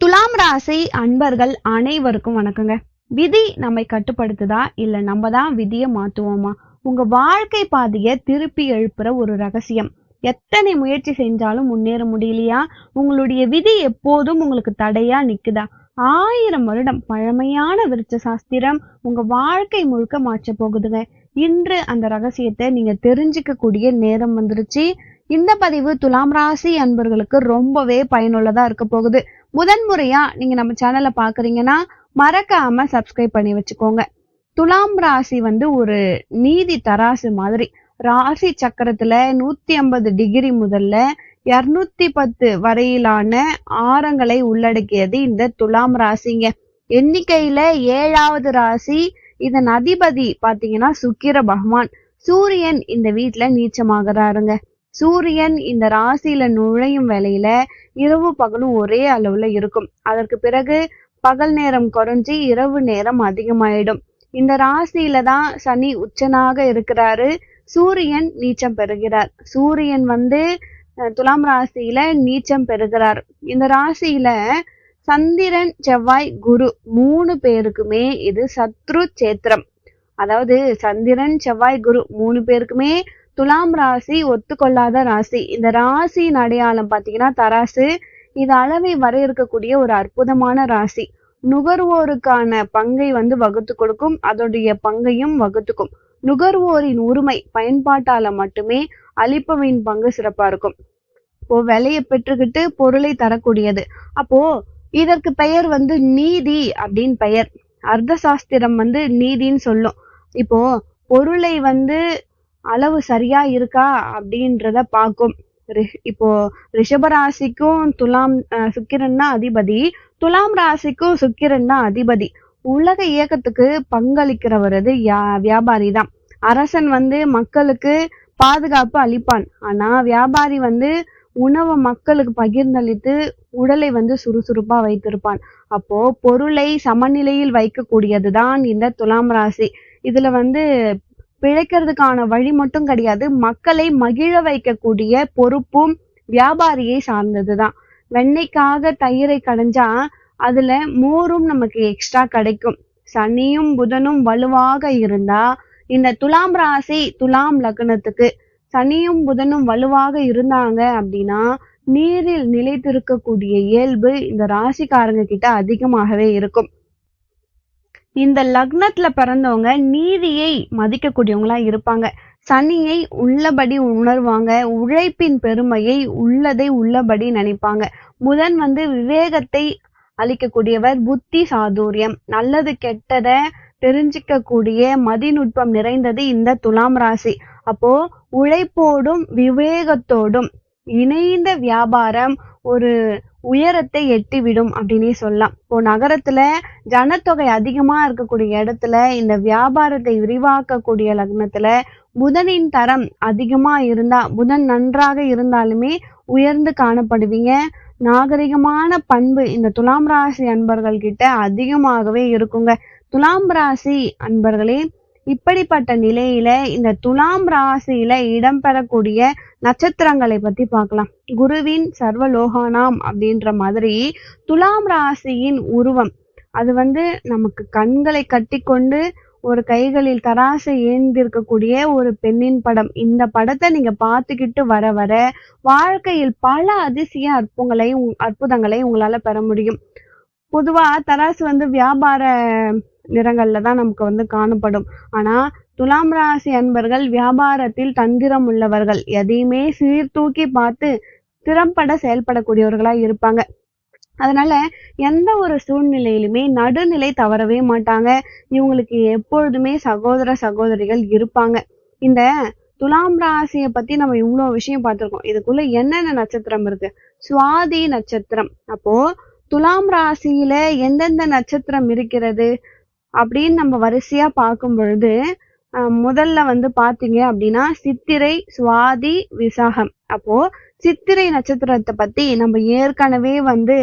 துலாம் ராசி அன்பர்கள் அனைவருக்கும் வணக்கங்க. விதி நம்மை கட்டுப்படுத்துதா? இல்ல நம்ம தான் விதியை மாத்துவோமா? உங்க வாழ்க்கை பாதையை திருப்பி எழுப்புற ஒரு ரகசியம். எத்தனை முயற்சி செஞ்சாலும் முன்னேற முடியலையா? உங்களுடைய விதி எப்போதும் உங்களுக்கு தடையா நிக்குதா? ஆயிரம் வருடம் பழமையான விருட்ச சாஸ்திரம் உங்க வாழ்க்கை முழுக்க மாற்ற போகுதுங்க. இன்று அந்த ரகசியத்தை நீங்க தெரிஞ்சுக்க கூடிய நேரம் வந்துருச்சு. இந்த பதிவு துலாம் ராசி அன்பர்களுக்கு ரொம்பவே பயனுள்ளதா இருக்க போகுது. முதன்முறையா நீங்க நம்ம சேனலை பாக்குறீங்கன்னா மறக்காம சப்ஸ்கிரைப் பண்ணி வச்சுக்கோங்க. துலாம் ராசி வந்து ஒரு நீதி தராசு மாதிரி. ராசி சக்கரத்துல நூத்தி ஐம்பது டிகிரி முதல்ல இருநூத்தி பத்து வரையிலான ஆரங்களை உள்ளடக்கியது இந்த துலாம் ராசிங்க. எண்ணிக்கையில ஏழாவது ராசி இதன் அதிபதி பாத்தீங்கன்னா சுக்கிர பகவான். சூரியன் இந்த வீட்டுல நீச்சமாகறாருங்க. சூரியன் இந்த ராசியில நுழையும் வேலையில இரவு பகலும் ஒரே அளவுல இருக்கும். அதற்கு பிறகு பகல் நேரம் குறைஞ்சி இரவு நேரம் அதிகமாயிடும். இந்த ராசியில தான் சனி உச்சனாக இருக்கிறாரு. சூரியன் நீச்சம் பெறுகிறார். சூரியன் வந்து துலாம் ராசியில நீச்சம் பெறுகிறார். இந்த ராசியில சந்திரன் செவ்வாய் குரு மூணு பேருக்குமே இது சத்ரு சேத்திரம் அதாவது சந்திரன் செவ்வாய் குரு மூணு பேருக்குமே துலாம் ராசி ஒத்துக்கொள்ளாத ராசி. இந்த ராசியின் அடையாளம் பாத்தீங்கன்னா தராசு. இது அளவை வரையறுக்கக்கூடிய ஒரு அற்புதமான ராசி. நுகர்வோருக்கான பங்கை வந்து வகுத்து கொடுக்கும். அதோடைய பங்கையும் வகுத்துக்கும். நுகர்வோரின் உரிமை பயன்பாட்டால மட்டுமே அளிப்பவையின் பங்கு சிறப்பா இருக்கும். இப்போ விலையை பெற்றுக்கிட்டு பொருளை தரக்கூடியது. அப்போ இதற்கு பெயர் வந்து நீதி அப்படின்னு பெயர். அர்த்த சாஸ்திரம் வந்து நீதின்னு சொல்லும். இப்போ பொருளை வந்து அளவு சரியா இருக்கா அப்படின்றத பார்க்கும். இப்போ ரிஷபராசிக்கும் துலாம் சுக்கிரன் தான் அதிபதி. துலாம் ராசிக்கும் சுக்கிரன் தான் அதிபதி. உலக இயக்கத்துக்கு பங்களிக்கிறவர் அது யா- வியாபாரி தான். அரசன் வந்து மக்களுக்கு பாதுகாப்பு அளிப்பான். ஆனா வியாபாரி வந்து உணவை மக்களுக்கு பகிர்ந்தளித்து உடலை வந்து சுறுசுறுப்பா வைத்திருப்பான். அப்போ பொருளை சமநிலையில் வைக்கக்கூடியதுதான் இந்த துலாம் ராசி. இதுல வந்து பிழைக்கிறதுக்கான வழி மட்டும் கிடையாது. மக்களை மகிழ வைக்கக்கூடிய பொறுப்பும் வியாபாரியை சார்ந்ததுதான். வெண்ணெய்க்காக தயிரை கடைஞ்சா அதுல மோரும் நமக்கு எக்ஸ்ட்ரா கிடைக்கும். சனியும் புதனும் வலுவாக இருந்தா இந்த துலாம் ராசி துலாம் லக்னத்துக்கு சனியும் புதனும் வலுவாக இருந்தாங்க அப்படின்னா நீரில் நிலைத்திருக்கக்கூடிய இயல்பு இந்த ராசிக்காரங்க கிட்ட அதிகமாகவே இருக்கும். இந்த லக்னத்துல பிறந்தவங்க நீதியை மதிக்கக்கூடியவங்களா இருப்பாங்க. சனியை உள்ளபடி உணர்வாங்க. உழைப்பின் பெருமையை உள்ளதை உள்ளபடி நினைப்பாங்க. புதன் வந்து விவேகத்தை அளிக்கக்கூடியவர் புத்தி சாதுரியம். நல்லது கெட்டதை தெரிஞ்சுக்கக்கூடிய மதிநுட்பம் நிறைந்தது இந்த துலாம் ராசி. அப்போ உழைப்போடும் விவேகத்தோடும் இணைந்த வியாபாரம் ஒரு உயரத்தை எட்டிவிடும் அப்படின்னே சொல்லலாம். இப்போ நகரத்துல ஜனத்தொகை அதிகமா இருக்கக்கூடிய இடத்துல இந்த வியாபாரத்தை விரிவாக்கக்கூடிய லக்னத்துல புதனின் தரம் அதிகமா இருந்தா புதன் நன்றாக இருந்தாலுமே உயர்ந்து காணப்படுவீங்க. நாகரிகமான பண்பு இந்த துலாம் ராசி அன்பர்கள் கிட்ட அதிகமாகவே இருக்குங்க. துலாம் ராசி அன்பர்களே இப்படிப்பட்ட நிலையில இந்த துலாம் ராசியில இடம்பெறக்கூடிய நட்சத்திரங்களை பத்தி பார்க்கலாம். குருவின் சர்வலோகானாம் அப்படின்ற மாதிரி துலாம் ராசியின் உருவம். அது வந்து நமக்கு கண்களை கட்டிக்கொண்டு ஒரு கைகளில் தராசை ஏந்திருக்கக்கூடிய ஒரு பெண்ணின் படம். இந்த படத்தை நீங்க பார்த்துக்கிட்டு வர வர வாழ்க்கையில் பல அதிசய அற்புதங்களை உங்- அற்புதங்களை உங்களால பெற முடியும். பொதுவா தராசு வந்து வியாபார நிறங்கள்ல தான் நமக்கு வந்து காணப்படும். ஆனா துலாம் ராசி அன்பர்கள் வியாபாரத்தில் தந்திரம் உள்ளவர்கள். எதையுமே சீர்தூக்கி பார்த்து திறம்பட செயல்படக்கூடியவர்களா இருப்பாங்க. அதனால எந்த ஒரு சூழ்நிலையிலுமே நடுநிலை தவறவே மாட்டாங்க. இவங்களுக்கு எப்பொழுதுமே சகோதர சகோதரிகள் இருப்பாங்க. இந்த துலாம் ராசியை பத்தி நம்ம இவ்வளோ விஷயம் பார்த்திருக்கோம். இதுக்குள்ள என்னென்ன நட்சத்திரம் இருக்கு? சுவாதி நட்சத்திரம். அப்போ துலாம் ராசியில எந்தெந்த நட்சத்திரம் இருக்கிறது? அப்படின்னு நம்ம வரிசையா பார்க்கும் பொழுது முதல்ல வந்து பாத்தீங்க அப்படின்னா சித்திரை சுவாதி விசாகம். அப்போ சித்திரை நட்சத்திரத்தை பத்தி நம்ம ஏற்கனவே வந்து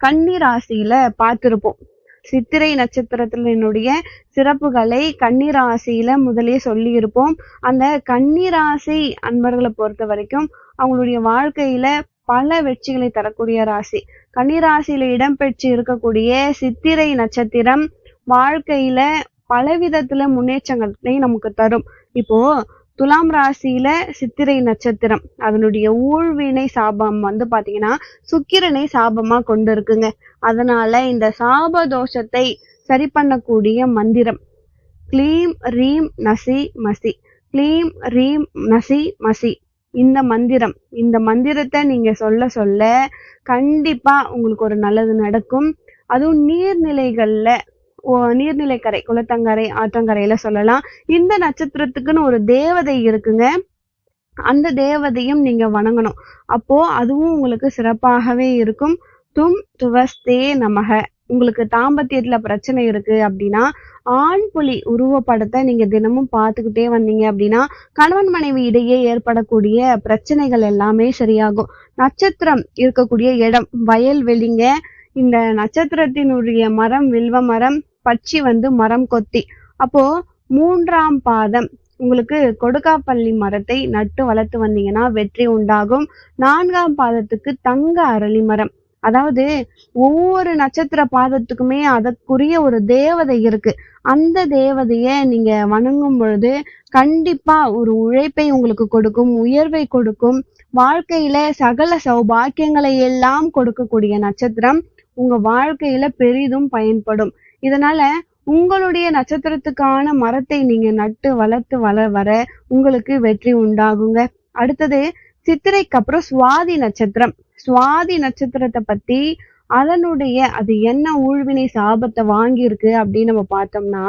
கன்னி ராசியில பார்த்திருப்போம். சித்திரை நட்சத்திரத்தினுடைய சிறப்புகளை கன்னிராசியில முதலே சொல்லி இருப்போம் அந்த கன்னிராசி அன்பர்களை பொறுத்த வரைக்கும் அவங்களுடைய வாழ்க்கையில பல வெற்றிகளை தரக்கூடிய ராசி. கன்னிராசியில இடம்பெற்று இருக்கக்கூடிய சித்திரை நட்சத்திரம் வாழ்க்கையில பலவிதத்துல முன்னேற்றங்களை நமக்கு தரும். இப்போ துலாம் ராசியில சித்திரை நட்சத்திரம். அதனுடைய ஊழ்வினை சாபம் வந்து பாத்தீங்கன்னா சுக்கிரனை சாபமா கொண்டு இருக்குங்க அதனால இந்த சாப தோஷத்தை சரி பண்ணக்கூடிய மந்திரம். க்ளீம் ரீம் நசி மசி. க்ளீம் ரீம் நசி மசி. இந்த மந்திரம். இந்த மந்திரத்தை நீங்க சொல்ல சொல்ல கண்டிப்பா உங்களுக்கு ஒரு நல்லது நடக்கும். அதுவும் நீர்நிலைகள்ல நீர்நிலைக்கரை குளத்தங்கரை ஆற்றங்கரையில சொல்லலாம். இந்த நட்சத்திரத்துக்குன்னு ஒரு தேவதை இருக்குங்க. அந்த தேவதையும் நீங்க வணங்கணும். அப்போ அதுவும் உங்களுக்கு சிறப்பாகவே இருக்கும். தும் துவஸ்தே நமக. உங்களுக்கு தாம்பத்தியத்துல பிரச்சனை இருக்கு அப்படின்னா ஆண் புலி உருவப்படத்தை நீங்க தினமும் பார்த்துக்கிட்டே வந்தீங்க அப்படின்னா கணவன் மனைவி இடையே ஏற்படக்கூடிய பிரச்சனைகள் எல்லாமே சரியாகும். நட்சத்திரம் இருக்கக்கூடிய இடம் வயல் வெளிங்க. இந்த நட்சத்திரத்தினுடைய மரம் வில்வ மரம் பச்சி வந்து மரம் கொத்தி. அப்போ மூன்றாம் பாதம். உங்களுக்கு கொடுக்காப்பள்ளி மரத்தை நட்டு வளர்த்து வந்தீங்கன்னா வெற்றி உண்டாகும். நான்காம் பாதத்துக்கு தங்க அரளி மரம். அதாவது ஒவ்வொரு நட்சத்திர பாதத்துக்குமே அதற்குரிய ஒரு தேவதை இருக்கு. அந்த தேவதைய நீங்க வணங்கும் பொழுது கண்டிப்பா ஒரு உழைப்பை உங்களுக்கு கொடுக்கும் உயர்வை கொடுக்கும். வாழ்க்கையில சகல சௌபாக்கியங்களை எல்லாம் கொடுக்கக்கூடிய நட்சத்திரம் உங்க வாழ்க்கையில பெரிதும் பயன்படும். இதனால உங்களுடைய நட்சத்திரத்துக்கான மரத்தை நீங்க நட்டு வளர்த்து வள வர உங்களுக்கு வெற்றி உண்டாகுங்க. அடுத்தது சித்திரைக்கு அப்புறம் சுவாதி நட்சத்திரம். சுவாதி நட்சத்திரத்தை பத்தி அதனுடைய அது என்ன ஊழ்வினை சாபத்தை வாங்கியிருக்கு அப்படின்னு நம்ம பார்த்தோம்னா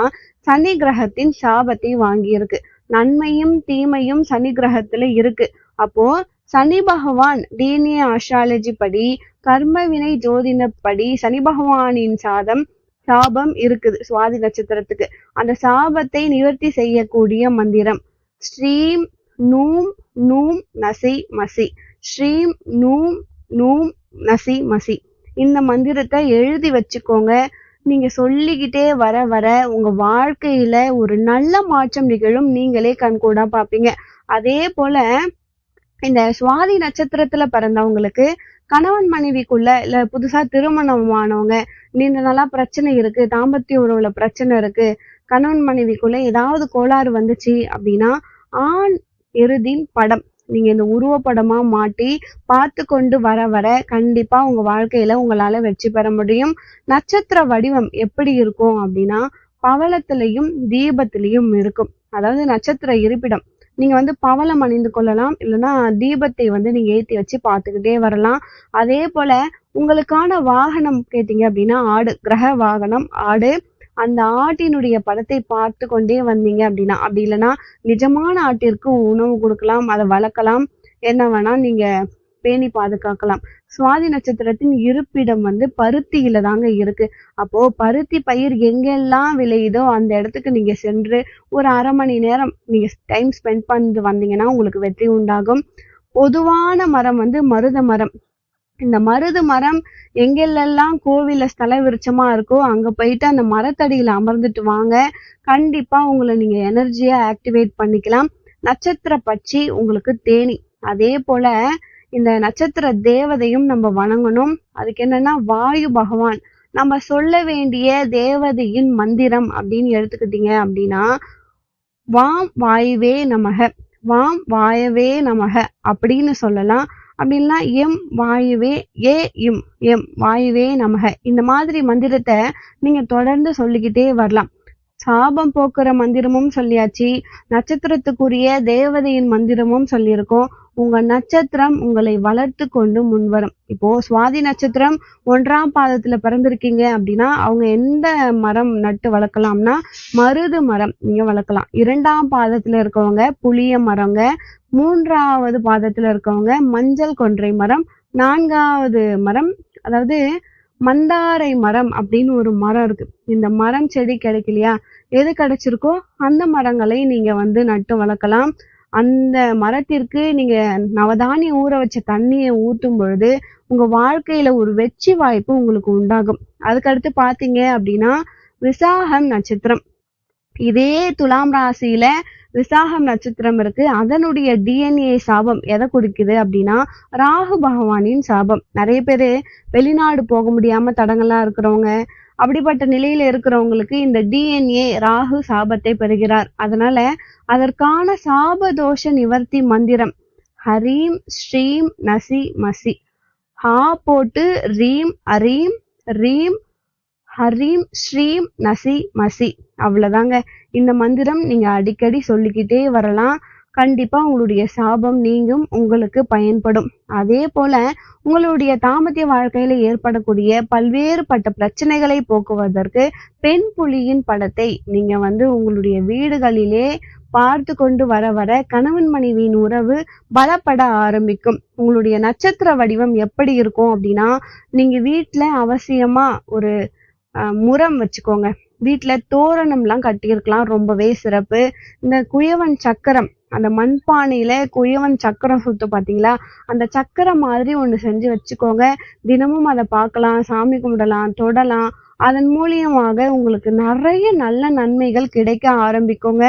சனி கிரகத்தின் சாபத்தை வாங்கியிருக்கு. நன்மையும் தீமையும் சனி கிரகத்துல இருக்கு. அப்போ சனி பகவான் டிஎன்ஏ ஆஸ்ட்ராலஜி படி கர்மவினை ஜோதினப்படி சனி பகவானின் சாதம் சாபம் இருக்குது சுவாதி நட்சத்திரத்துக்கு. அந்த சாபத்தை நிவர்த்தி செய்யக்கூடிய மந்திரம் ஸ்ரீம் நூம் நூம் நசி மசி. ஸ்ரீம் நூம் நூம் நசி மசி. இந்த மந்திரத்தை எழுதி வச்சுக்கோங்க. நீங்க சொல்லிக்கிட்டே வர வர உங்க வாழ்க்கையில ஒரு நல்ல மாற்றம் நிகழும் நீங்களே கண்கூடா பாப்பீங்க அதே போல இந்த சுவாதி நட்சத்திரத்துல பிறந்தவங்களுக்கு கணவன் மனைவிக்குள்ள இல்ல புதுசா திருமணமானவங்க நீண்ட நாளா பிரச்சனை இருக்கு தாம்பத்திய உறவுல பிரச்சனை இருக்கு கணவன் மனைவிக்குள்ள ஏதாவது கோளாறு வந்துச்சு அப்படின்னா ஆண் எருதின் படம். நீங்க இந்த உருவப்படமா மாட்டி பார்த்து கொண்டு வர வர கண்டிப்பா உங்க வாழ்க்கையில உங்களால வெற்றி பெற முடியும். நட்சத்திர வடிவம் எப்படி இருக்கும் அப்படின்னா பவளத்திலையும் தீபத்திலையும் இருக்கும். அதாவது நட்சத்திர இருப்பிடம். நீங்க வந்து பவளம் அணிந்து கொள்ளலாம். இல்லைன்னா தீபத்தை வந்து நீங்க ஏத்தி வச்சு பார்த்துக்கிட்டே வரலாம். அதே போல உங்களுக்கான வாகனம் கேட்டீங்க அப்படின்னா ஆடு கிரக வாகனம் ஆடு. அந்த ஆட்டினுடைய படத்தை பார்த்து கொண்டே வந்தீங்க அப்படின்னா அப்படி இல்லைன்னா நிஜமான ஆட்டிற்கு உணவு கொடுக்கலாம் அதை வளர்க்கலாம். என்ன வேணா நீங்க பேணி பாதுகாக்கலாம். சுவாதி நட்சத்திரத்தின் இருப்பிடம் வந்து பருத்தியில தாங்க இருக்கு. அப்போ பருத்தி பயிர் எங்கெல்லாம் விளையுதோ அந்த இடத்துக்கு நீங்க சென்று ஒரு அரை மணி நேரம் நீங்க டைம் ஸ்பெண்ட் பண்ணிட்டு வந்தீங்கன்னா உங்களுக்கு வெற்றி உண்டாகும். பொதுவான மரம் வந்து மருத மரம். இந்த மருது மரம் எங்கெல்லாம் கோவில்ல ஸ்தல விருட்சமா இருக்கோ அங்க போயிட்டு அந்த மரத்தடியில அமர்ந்துட்டு வாங்க. கண்டிப்பா உங்களை நீங்க எனர்ஜியா ஆக்டிவேட் பண்ணிக்கலாம். நட்சத்திர பட்சி உங்களுக்கு தேனி. அதே போல இந்த நட்சத்திர தேவதையும் நம்ம வணங்கணும். அதுக்கு என்னன்னா வாயு பகவான். நம்ம சொல்ல வேண்டிய தேவதையின் மந்திரம் அப்படின்னு எடுத்துக்கிட்டீங்க அப்படின்னா வாம் வாயுவே நமக வாம் வாயவே நமக அப்படின்னு சொல்லலாம். அப்படின்னா எம் வாயுவே ஏ இம் எம் வாயுவே நமக இந்த மாதிரி மந்திரத்தை நீங்க தொடர்ந்து சொல்லிக்கிட்டே வரலாம். சாபம் போக்குற மந்திரமும் சொல்லியாச்சு. நட்சத்திரத்துக்குரிய தேவதையின் மந்திரமும் சொல்லியிருக்கோம். உங்க நட்சத்திரம் உங்களை வளர்த்து கொண்டு முன்வரும். இப்போ சுவாதி நட்சத்திரம் ஒன்றாம் பாதத்துல பிறந்திருக்கீங்க அப்படின்னா அவங்க எந்த மரம் நட்டு வளர்க்கலாம்னா மருது மரம் நீங்க வளர்க்கலாம். இரண்டாம் பாதத்துல இருக்கவங்க புளிய மரங்க மூன்றாவது பாதத்துல இருக்கவங்க மஞ்சள் கொன்றை மரம் நான்காவது மரம் அதாவது மந்தாரை மரம் அப்படின்னு ஒரு மரம் இருக்கு. இந்த மரம் செடி கிடைக்கலையா? எது கிடைச்சிருக்கோ அந்த மரங்களை நீங்க வந்து நட்டு வளர்க்கலாம். அந்த மரத்திற்கு நீங்க நவதானியம் ஊற வச்ச தண்ணியை ஊத்தும் பொழுது உங்க வாழ்க்கையில ஒரு வெற்றி வாய்ப்பு உங்களுக்கு உண்டாகும். அதுக்கடுத்து பாத்தீங்க அப்படின்னா விசாகம் நட்சத்திரம். இதே துலாம் ராசியில விசாகம் நட்சத்திரம் இருக்கு. அதனுடைய டிஎன்ஏ சாபம் எதை குறிக்குது அப்படின்னா ராகு பகவானின் சாபம். நிறைய பேர் வெளிநாடு போக முடியாம தடங்கலா இருக்கிறவங்க அப்படிப்பட்ட நிலையில இருக்கிறவங்களுக்கு இந்த டிஎன்ஏ ராகு சாபத்தை பெறுகிறார். அதனால அதற்கான சாப தோஷ நிவர்த்தி மந்திரம் ஹரீம் ஸ்ரீம் நசி மசி. ஹா போட்டு ரீம் அரீம் ரீம் ஹரீம் ஸ்ரீம் நசி மசி. அவ்வளவுதாங்க. இந்த மந்திரம் நீங்க அடிக்கடி சொல்லிக்கிட்டே வரலாம். கண்டிப்பா உங்களுடைய சாபம் நீங்கும் உங்களுக்கு பயன்படும். அதே போல உங்களுடைய தாமத்திய வாழ்க்கையில ஏற்படக்கூடிய பல்வேறுபட்ட பிரச்சனைகளை போக்குவதற்கு பெண் புலியின் படத்தை நீங்க வந்து உங்களுடைய வீடுகளிலே பார்த்து கொண்டு வர வர கணவன் மனைவியின் உறவு பலப்பட ஆரம்பிக்கும். உங்களுடைய நட்சத்திர வடிவம் எப்படி இருக்கும் அப்படின்னா நீங்க வீட்டுல அவசியமா ஒரு முறம் வச்சுக்கோங்க. வீட்டில் தோரணம்லாம் கட்டியிருக்கலாம் ரொம்பவே சிறப்பு. இந்த குயவன் சக்கரம் அந்த மண்பானையில் குயவன் சக்கரம் சுற்றும் பார்த்தீங்களா? அந்த சக்கரம் மாதிரி ஒன்று செஞ்சு வச்சுக்கோங்க. தினமும் அதை பார்க்கலாம் சாமி கும்பிடலாம் தொடலாம். அதன் மூலியமாக உங்களுக்கு நிறைய நல்ல நன்மைகள் கிடைக்க ஆரம்பிக்குங்க.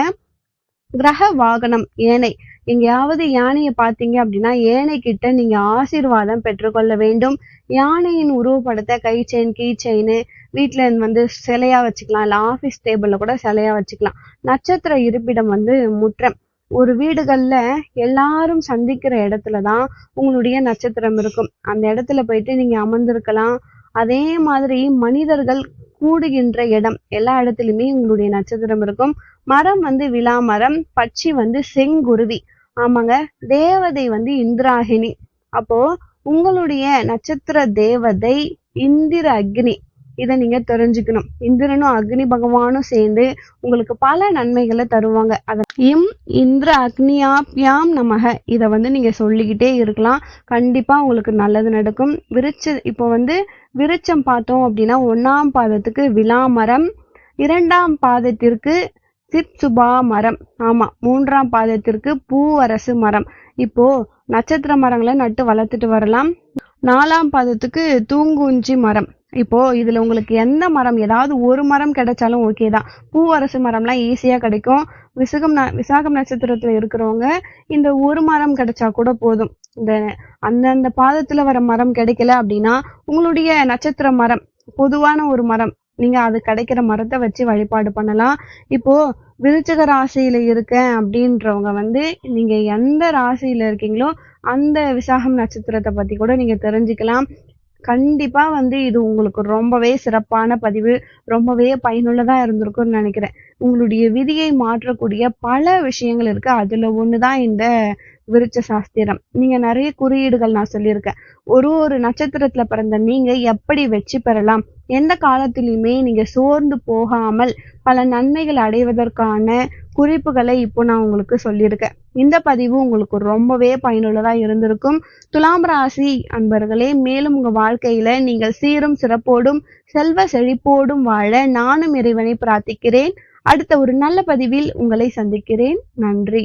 கிரக வாகனம் யானை எங்கேயாவது யானையை பார்த்தீங்க அப்படின்னா யானை கிட்ட நீங்க ஆசீர்வாதம் பெற்றுக்கொள்ள வேண்டும். யானையின் உருவப்படத்தை கை செயின் கீ செயின் வீட்டுல வந்து சிலையா வச்சுக்கலாம். இல்லை ஆஃபீஸ் டேபிளில் கூட சிலையா வச்சுக்கலாம். நட்சத்திர இருப்பிடம் வந்து முற்றம். ஒரு வீடுகளில் எல்லாரும் சந்திக்கிற இடத்துல தான் உங்களுடைய நட்சத்திரம் இருக்கும். அந்த இடத்துல போயிட்டு நீங்க அமர்ந்திருக்கலாம். அதே மாதிரி மனிதர்கள் கூடுகின்ற இடம். எல்லா இடத்துலையுமே உங்களுடைய நட்சத்திரம் இருக்கும். மரம் வந்து விழா மரம் பட்சி வந்து செங்குருவி. ஆமாங்க. தேவதை வந்து இந்திராகினி அப்போ உங்களுடைய நட்சத்திர தேவதை இந்திர அக்னி. இதை நீங்க தெரிஞ்சுக்கணும். இந்திரனும் அக்னி பகவானும் சேர்ந்து உங்களுக்கு பல நன்மைகளை தருவாங்க. அத இம் இந்திர அக்னியாப்யாம் நமக. இதை வந்து நீங்க சொல்லிக்கிட்டே இருக்கலாம். கண்டிப்பா உங்களுக்கு நல்லது நடக்கும். விருச்ச இப்போ வந்து விருச்சம் பார்த்தோம் அப்படின்னா ஒன்னாம் பாதத்துக்கு விலா மரம் இரண்டாம் பாதத்திற்கு சிப்சுபா மரம் ஆமா மூன்றாம் பாதத்திற்கு பூவரசு மரம். இப்போ நட்சத்திர மரங்களை நட்டு வளர்த்துட்டு வரலாம். நாலாம் பாதத்துக்கு தூங்குஞ்சி மரம். இப்போ இதுல உங்களுக்கு எந்த மரம் ஏதாவது ஒரு மரம் கிடைச்சாலும் ஓகே தான். பூவரசு மரம்லாம் ஈஸியா கிடைக்கும். விசகம் ந விசாகம் நட்சத்திரத்துல இருக்கிறவங்க இந்த ஒரு மரம் கிடைச்சா கூட போதும். இந்த அந்தந்த பாதத்துல வர மரம் கிடைக்கல அப்படின்னா உங்களுடைய நட்சத்திர மரம் பொதுவான ஒரு மரம் நீங்க அது கிடைக்கிற மரத்தை வச்சு வழிபாடு பண்ணலாம். இப்போ விருச்சக ராசியில இருக்கேன் அப்படின்றவங்க வந்து நீங்க எந்த ராசியில இருக்கீங்களோ அந்த விசாகம் நட்சத்திரத்தை பத்தி கூட நீங்க தெரிஞ்சுக்கலாம். கண்டிப்பா வந்து இது உங்களுக்கு ரொம்பவே சிறப்பான பதிவு ரொம்பவே பயனுள்ளதா இருந்திருக்கும்னு நினைக்கிறேன். உங்களுடைய விதியை மாற்றக்கூடிய பல விஷயங்கள் இருக்கு. அதுல ஒண்ணுதான் இந்த விருச்ச சாஸ்திரம். நீங்க நிறைய குறியீடுகள் நான் சொல்லியிருக்கேன். ஒரு ஒரு நட்சத்திரத்துல பிறந்த நீங்கள் எப்படி வெற்றி பெறலாம்? எந்த காலத்திலையுமே நீங்க சோர்ந்து போகாமல் பல நன்மைகள் அடைவதற்கான குறிப்புகளை இப்போ நான் உங்களுக்கு சொல்லியிருக்கேன். இந்த பதிவு உங்களுக்கு ரொம்பவே பயனுள்ளதாக இருந்திருக்கும். துலாம் ராசி அன்பர்களே மேலும் உங்கள் வாழ்க்கையில் நீங்கள் சீரும் சிறப்போடும் செல்வ செழிப்போடும் வாழ நானும் இறைவனை பிரார்த்திக்கிறேன். அடுத்த ஒரு நல்ல பதிவில் உங்களை சந்திக்கிறேன். நன்றி.